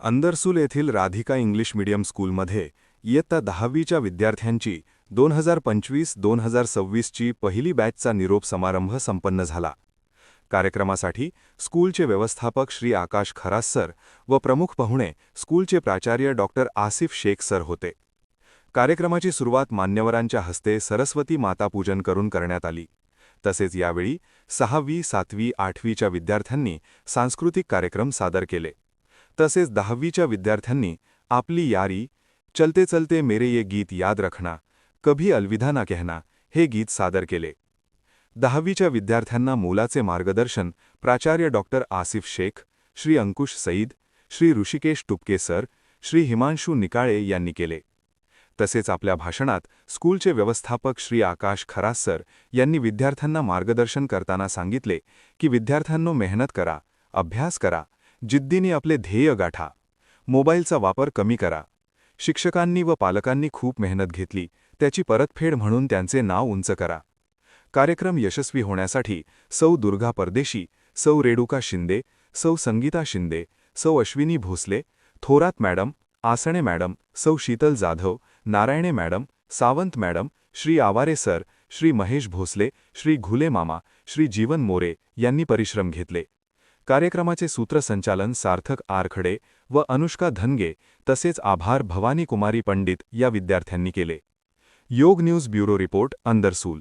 अंदरसूल येथील Radhika English medium स्कूलमध्ये इयत्ता दहावीच्या विद्यार्थ्यांची दोन हजार पंचवीस दोन हजार सव्वीसची पहिली बॅचचा निरोप समारंभ संपन्न झाला. कार्यक्रमासाठी स्कूलचे व्यवस्थापक श्री आकाश खरास सर व प्रमुख पाहुणे स्कूलचे प्राचार्य डॉक्टर आसिफ शेख सर होते. कार्यक्रमाची सुरुवात मान्यवरांच्या हस्ते सरस्वती मातापूजन करून करण्यात आली. तसेच यावेळी सहावी सातवी आठवीच्या विद्यार्थ्यांनी सांस्कृतिक कार्यक्रम सादर केले. तसेच दहावीच्या विद्यार्थ्यांनी आपली यारी चलते चलते मेरे ये गीत याद रखना कभी अलविदा ना कहना हे गीत सादर केले. दहावीच्या विद्यार्थ्यांना मोलाचे मार्गदर्शन प्राचार्य डॉक्टर आसिफ शेख श्री अंकुश सईद श्री ऋषिकेश टुपके सर श्री हिमांशू निकाळे यांनी केले. तसेच आपल्या भाषणात स्कूलचे व्यवस्थापक श्री आकाश खरास सर यांनी विद्यार्थ्यांना मार्गदर्शन करताना सांगितले की विद्यार्थ्यांनो मेहनत करा अभ्यास करा जिद्दीने आपले ध्येय गाठा. मोबाईलचा वापर कमी करा. शिक्षकांनी व पालकांनी खूप मेहनत घेतली त्याची परतफेड म्हणून त्यांचे नाव उंच करा. कार्यक्रम यशस्वी होण्यासाठी सौ दुर्गा परदेशी सौ रेडुका Shinde Sau Sangeeta Shinde Sau Ashwini Bhosale Thorat madam Asane madam Sau Sheetal Jadhav Narayane madam Sawant madam Shri Aware sir Shri Mahesh Bhosale Shri Ghule मामा श्री जीवन मोरे यांनी परिश्रम घेतले. कार्यक्रमाचे सूत्रसंचालन सार्थक आरखडे व अनुष्का धनगे तसेच आभार भवानी कुमारी पंडित या विद्यार्थ्यांनी केले. योग न्यूज ब्युरो रिपोर्ट अंदरसूल.